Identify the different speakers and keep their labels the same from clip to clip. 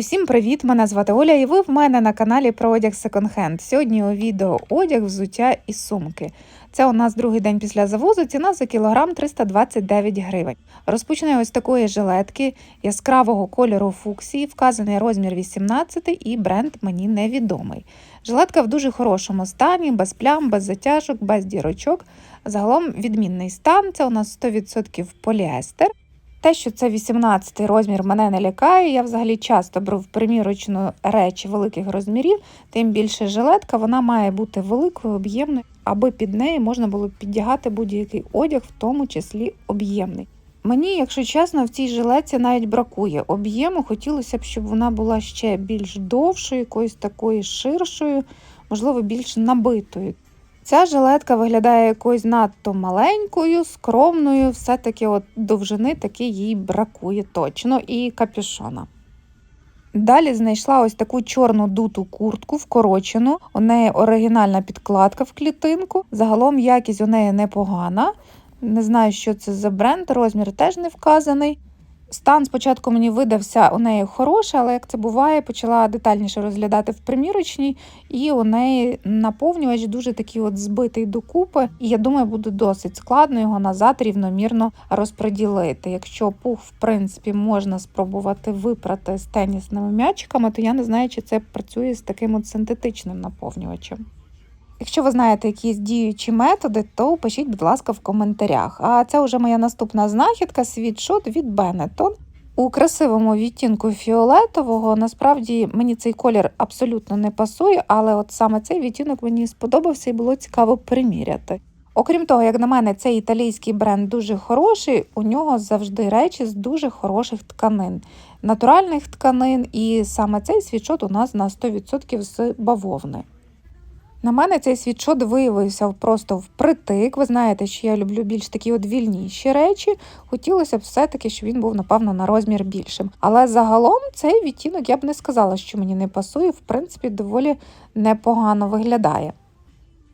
Speaker 1: Усім привіт! Мене звати Оля, і ви в мене на каналі про одяг секонд-хенд. Сьогодні у відео одяг, взуття і сумки. Це у нас другий день після завозу. Ціна за кілограм 329 гривень. Розпочинаю ось такої жилетки яскравого кольору фуксії, вказаний розмір 18 і бренд мені невідомий. Жилетка в дуже хорошому стані, без плям, без затяжок, без дірочок. Загалом відмінний стан. Це у нас 100% поліестер. Те, що це 18 розмір, мене не лякає. Я взагалі часто беру в примірочну речі великих розмірів, тим більше жилетка вона має бути великою, об'ємною, аби під неї можна було піддягати будь-який одяг, в тому числі об'ємний. Мені, якщо чесно, в цій жилетці навіть бракує об'єму. Хотілося б, щоб вона була ще більш довшою, якоюсь такою ширшою, можливо, більш набитою. Ця жилетка виглядає якоюсь надто маленькою, скромною, все-таки от довжини таки їй бракує точно, і капюшона. Далі знайшла ось таку чорну дуту куртку вкорочену. У неї оригінальна підкладка в клітинку. Загалом якість у неї непогана. Не знаю, що це за бренд, розмір теж не вказаний. Стан спочатку мені видався у неї хороший, але як це буває, почала детальніше розглядати в примірочній, і у неї наповнювач дуже такий от збитий докупи. І я думаю, буде досить складно його назад рівномірно розподілити. Якщо пух, в принципі, можна спробувати випрати з тенісними м'ячиками, то я не знаю, чи це працює з таким от синтетичним наповнювачем. Якщо ви знаєте якісь діючі методи, то пишіть, будь ласка, в коментарях. А це вже моя наступна знахідка світшот від Benetton. У красивому відтінку фіолетового насправді мені цей колір абсолютно не пасує, але от саме цей відтінок мені сподобався і було цікаво приміряти. Окрім того, як на мене, цей італійський бренд дуже хороший, у нього завжди речі з дуже хороших тканин, натуральних тканин, і саме цей світшот у нас на 100% з бавовни. На мене цей світшот виявився просто впритик. Ви знаєте, що я люблю більш такі от вільніші речі. Хотілося б все-таки, щоб він був, напевно, на розмір більшим. Але загалом цей відтінок я б не сказала, що мені не пасує, в принципі, доволі непогано виглядає.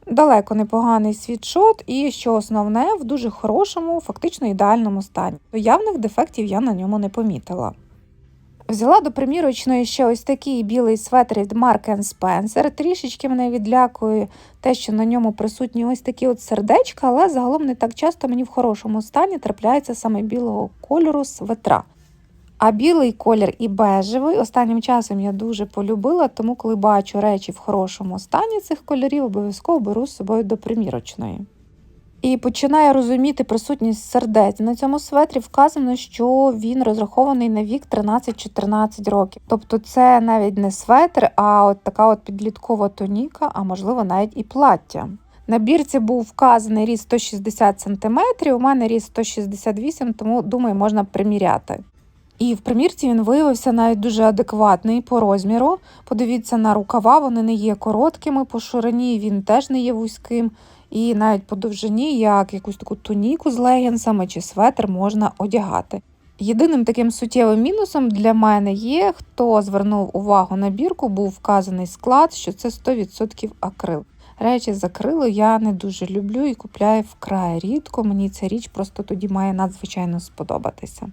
Speaker 1: Далеко непоганий світшот, і що основне, в дуже хорошому, фактично ідеальному стані. Явних дефектів я на ньому не помітила. Взяла до примірочної ще ось такий білий светр від Mark Spencer. Трішечки мене відлякує те, що на ньому присутні ось такі от сердечка, але загалом не так часто мені в хорошому стані трапляється саме білого кольору светра. А білий колір і бежевий останнім часом я дуже полюбила, тому коли бачу речі в хорошому стані цих кольорів, обов'язково беру з собою до примірочної. І починаю розуміти присутність сердець. На цьому светрі вказано, що він розрахований на вік 13-14 років. Тобто це навіть не светр, а от така от підліткова тоніка, а можливо навіть і плаття. На бірці був вказаний ріст 160 см, у мене ріст 168 тому думаю, можна приміряти. І в примірці він виявився навіть дуже адекватний по розміру. Подивіться на рукава, вони не є короткими, по ширині він теж не є вузьким. І навіть по довжині, як якусь таку туніку з легінсами чи светр можна одягати. Єдиним таким суттєвим мінусом для мене є, хто звернув увагу на бірку, був вказаний склад, що це 100% акрил. Речі з акрилу я не дуже люблю і купляю вкрай рідко. Мені ця річ просто тоді має надзвичайно сподобатися.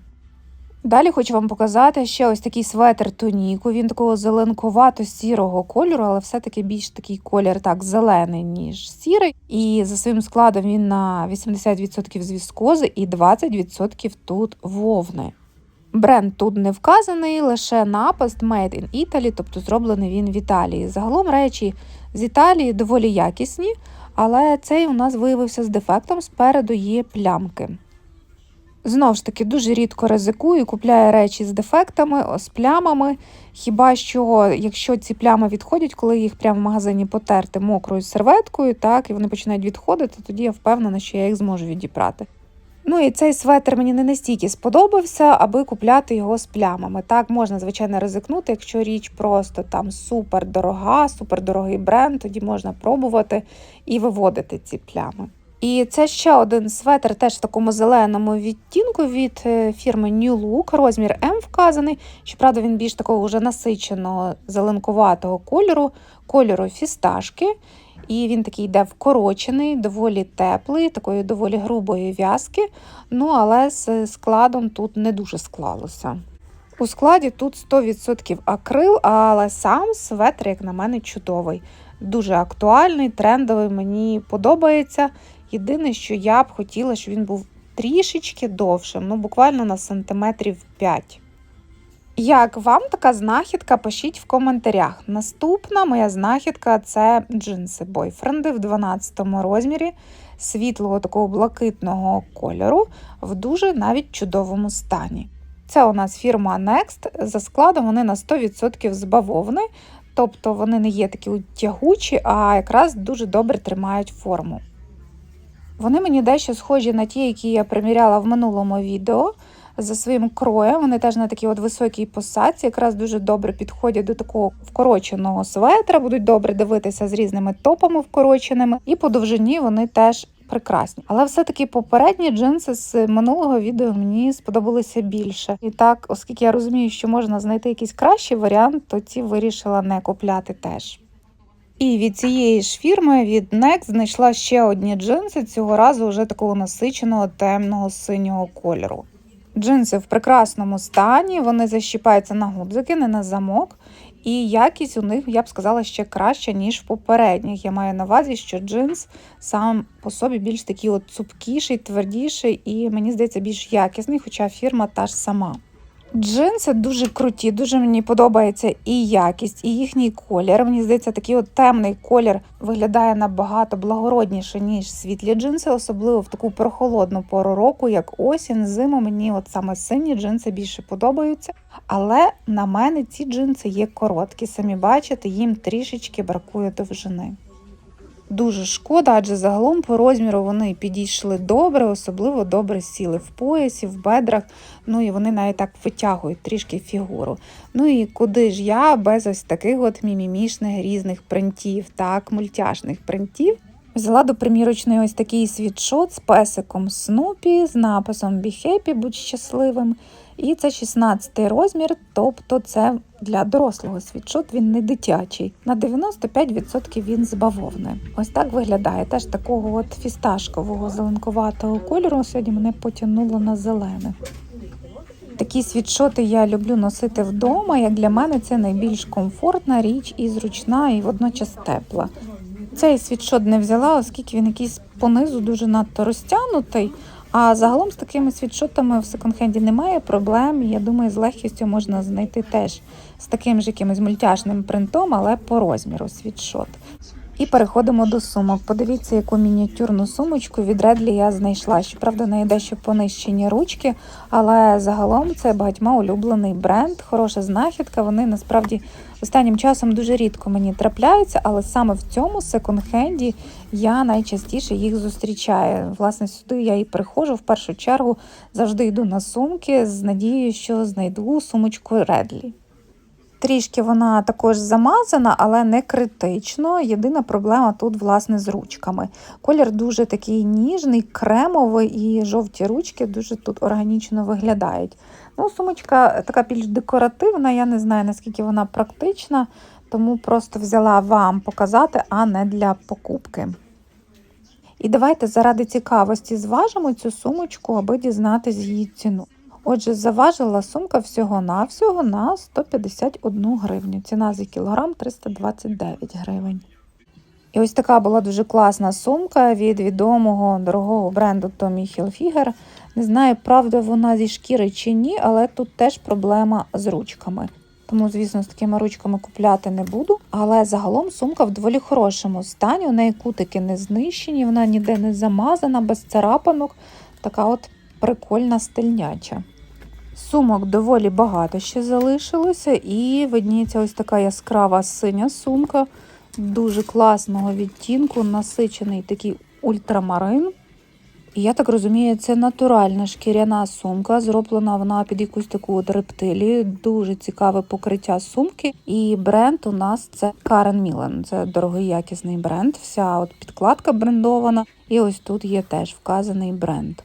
Speaker 1: Далі хочу вам показати ще ось такий светр тоніку. Він такого зеленкувато-сірого кольору, але все-таки більш такий колір так зелений, ніж сірий. І за своїм складом він на 80% з віскози і 20% тут вовни. Бренд тут не вказаний, лише напис Made in Italy, тобто зроблений він в Італії. Загалом речі з Італії доволі якісні, але цей у нас виявився з дефектом, спереду є плямки. Знову ж таки, дуже рідко ризикую, купляю речі з дефектами, з плямами. Хіба що, якщо ці плями відходять, коли їх прямо в магазині потерти мокрою серветкою, так, і вони починають відходити, тоді я впевнена, що я їх зможу відібрати. Ну і цей светр мені не настільки сподобався, аби купляти його з плямами. Так, можна, звичайно, ризикнути, якщо річ просто там супер дорога, супер дорогий бренд, тоді можна пробувати і виводити ці плями. І це ще один светр, теж в такому зеленому відтінку від е, фірми New Look, розмір М вказаний. Щоправда, він більш такого вже насиченого зеленкуватого кольору, кольору фісташки. І він такий йде вкорочений, доволі теплий, такої доволі грубої в'язки. Ну, але з складом тут не дуже склалося. У складі тут 100% акрил, але сам светр, як на мене, чудовий. Дуже актуальний, трендовий, мені подобається. Єдине, що я б хотіла, щоб він був трішечки довшим, ну буквально на сантиметрів 5. Як вам така знахідка? Пишіть в коментарях. Наступна моя знахідка це джинси бойфренди в 12 розмірі світлого такого блакитного кольору в дуже навіть чудовому стані. Це у нас фірма Next. За складом вони на 100% з тобто вони не є такі тягучі, а якраз дуже добре тримають форму. Вони мені дещо схожі на ті, які я приміряла в минулому відео за своїм кроєм. Вони теж на такій от високій посадці, якраз дуже добре підходять до такого вкороченого светра, будуть добре дивитися з різними топами вкороченими, і по довжині вони теж прекрасні. Але все-таки попередні джинси з минулого відео мені сподобалися більше. І так, оскільки я розумію, що можна знайти якийсь кращий варіант, то ці вирішила не купляти теж. І від цієї ж фірми від Next знайшла ще одні джинси, цього разу вже такого насиченого темного синього кольору. Джинси в прекрасному стані, вони защіпаються на гудзики, не на замок. І якість у них, я б сказала, ще краща, ніж в попередніх. Я маю на увазі, що джинс сам по собі більш такий от цупкіший, твердіший і, мені здається, більш якісний, хоча фірма та ж сама. Джинси дуже круті, дуже мені подобається і якість, і їхній колір. Мені здається, такий от темний колір виглядає набагато благородніше, ніж світлі джинси, особливо в таку прохолодну пору року, як осінь, зиму. Мені от саме сині джинси більше подобаються. Але на мене ці джинси є короткі. Самі бачите, їм трішечки бракує довжини. Дуже шкода, адже загалом по розміру вони підійшли добре, особливо добре сіли в поясі, в бедрах. Ну і вони навіть так витягують трішки фігуру. Ну і куди ж я без ось таких от мімімішних різних принтів, так, мультяшних принтів. Взяла до примірочної ось такий світшот з песиком Снупі, з написом Be Happy, будь щасливим. І це 16 розмір, тобто це для дорослого світшот, він не дитячий. На 95% він з бавовни. Ось так виглядає. Теж такого от фісташкового зеленкуватого кольору. Сьогодні мене потягнуло на зелене. Такі світшоти я люблю носити вдома. Як для мене це найбільш комфортна річ і зручна, і водночас тепла. Цей світшот не взяла, оскільки він якийсь понизу дуже надто розтягнутий. А загалом з такими світшотами в секонд-хенді немає проблем. Я думаю, з легкістю можна знайти теж з таким ж якимось мультяшним принтом, але по розміру світшот. І переходимо до сумок. Подивіться, яку мініатюрну сумочку від Редлі я знайшла. Щоправда, неї дещо понищені ручки, але загалом це багатьма улюблений бренд, хороша знахідка. Вони насправді останнім часом дуже рідко мені трапляються, але саме в цьому секонд-хенді я найчастіше їх зустрічаю. Власне, сюди я і приходжу в першу чергу, завжди йду на сумки з надією, що знайду сумочку Редлі. Трішки вона також замазана, але не критично. Єдина проблема тут, власне, з ручками. Колір дуже такий ніжний, кремовий і жовті ручки дуже тут органічно виглядають. Ну, Сумочка така більш декоративна, я не знаю, наскільки вона практична, тому просто взяла вам показати, а не для покупки. І давайте заради цікавості зважимо цю сумочку, аби дізнатися її ціну. Отже, заважила сумка всього-навсього на 151 гривню. Ціна за кілограм 329 гривень. І ось така була дуже класна сумка від відомого дорогого бренду Tommy Hilfiger. Не знаю, правда вона зі шкіри чи ні, але тут теж проблема з ручками. Тому, звісно, з такими ручками купляти не буду. Але загалом сумка в доволі хорошому стані. У неї кутики не знищені, вона ніде не замазана, без царапанок. Така от прикольна стильняча. Сумок доволі багато ще залишилося, і видніється ось така яскрава синя сумка, дуже класного відтінку, насичений такий ультрамарин. Я так розумію, це натуральна шкіряна сумка, зроблена вона під якусь таку от рептилію. Дуже цікаве покриття сумки. І бренд у нас це Karen Millen. Це дорогий якісний бренд. Вся от підкладка брендована. І ось тут є теж вказаний бренд.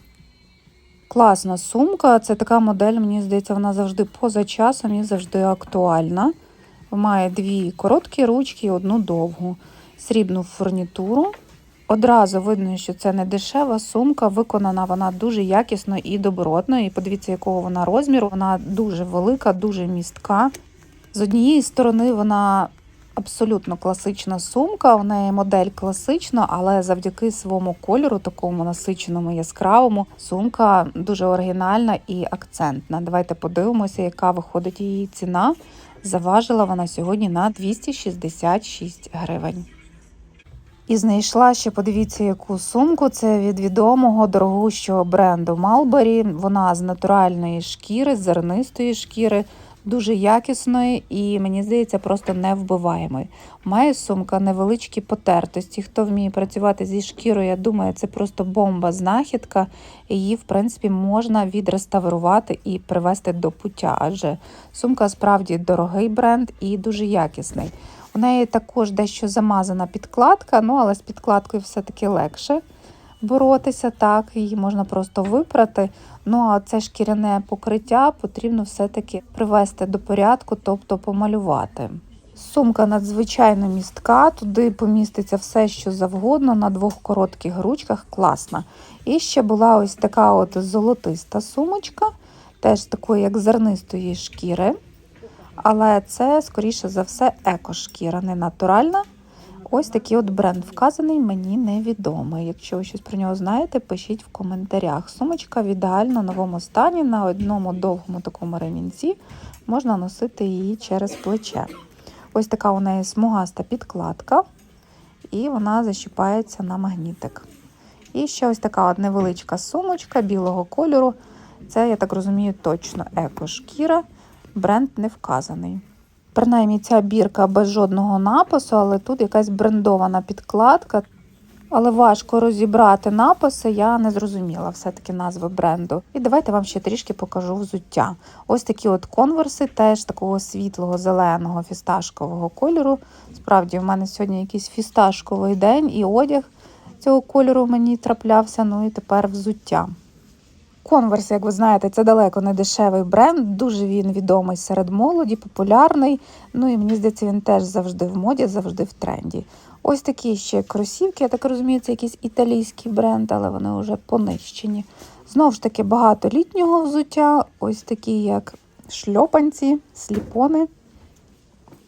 Speaker 1: Класна сумка. Це така модель, мені здається, вона завжди поза часом і завжди актуальна. Має дві короткі ручки і одну довгу. Срібну фурнітуру. Одразу видно, що це не дешева сумка, виконана вона дуже якісно і добротно. І подивіться, якого вона розміру. Вона дуже велика, дуже містка. З однієї сторони, вона абсолютно класична сумка. У неї модель класична, але завдяки своєму кольору, такому насиченому, яскравому, сумка дуже оригінальна і акцентна. Давайте подивимося, яка виходить її ціна. Заважила вона сьогодні на 266 гривень. І знайшла ще, подивіться, яку сумку. Це від відомого дорогущого бренду Mulberry. Вона з натуральної шкіри, з зернистої шкіри, дуже якісної і, мені здається, просто невбиваємої. Має сумка невеличкі потертості. Хто вміє працювати зі шкірою, я думаю, це просто бомба знахідка. Її, в принципі, можна відреставрувати і привести до пуття, адже сумка справді дорогий бренд і дуже якісний. У неї також дещо замазана підкладка, ну але з підкладкою все-таки легше боротися. Так, її можна просто випрати. Ну а це шкіряне покриття потрібно все-таки привести до порядку, тобто помалювати. Сумка надзвичайно містка, туди поміститься все, що завгодно, на двох коротких ручках, класна. І ще була ось така от золотиста сумочка, теж такої, як зернистої шкіри. Але це, скоріше за все, екошкіра, не натуральна. Ось такий от бренд вказаний, мені невідомий. Якщо ви щось про нього знаєте, пишіть в коментарях. Сумочка в ідеально новому стані, на одному довгому такому ремінці можна носити її через плече. Ось така у неї смугаста підкладка, і вона защіпається на магнітик. І ще ось така от невеличка сумочка білого кольору. Це, я так розумію, точно екошкіра. Бренд не вказаний. Принаймні, ця бірка без жодного напису, але тут якась брендована підкладка. Але важко розібрати написи, я не зрозуміла все-таки назви бренду. І давайте вам ще трішки покажу взуття. Ось такі от конверси, теж такого світлого, зеленого, фісташкового кольору. Справді, в мене сьогодні якийсь фісташковий день і одяг цього кольору мені траплявся. Ну і тепер взуття. Конверс, як ви знаєте, це далеко не дешевий бренд, дуже він відомий серед молоді, популярний. Ну і мені здається, він теж завжди в моді, завжди в тренді. Ось такі ще кросівки, я так розумію, це якийсь італійський бренд, але вони вже понищені. Знову ж таки, багато літнього взуття, ось такі, як шльопанці, сліпони.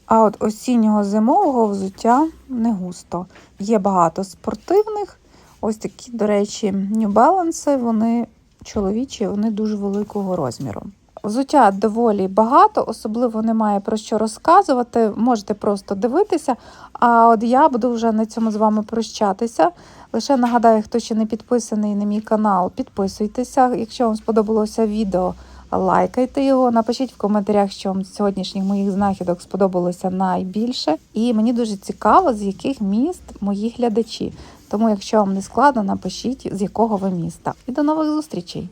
Speaker 1: А от осіннього зимового взуття не густо. Є багато спортивних. Ось такі, до речі, New Balance, вони чоловічі, вони дуже великого розміру. Взуття доволі багато, особливо немає про що розказувати. Можете просто дивитися. А от я буду вже на цьому з вами прощатися. Лише нагадаю, хто ще не підписаний на мій канал, підписуйтеся. Якщо вам сподобалося відео, лайкайте його. Напишіть в коментарях, що вам з сьогоднішніх моїх знахідок сподобалося найбільше. І мені дуже цікаво, з яких міст мої глядачі. Тому, якщо вам не складно, напишіть, з якого ви міста. І до нових зустрічей!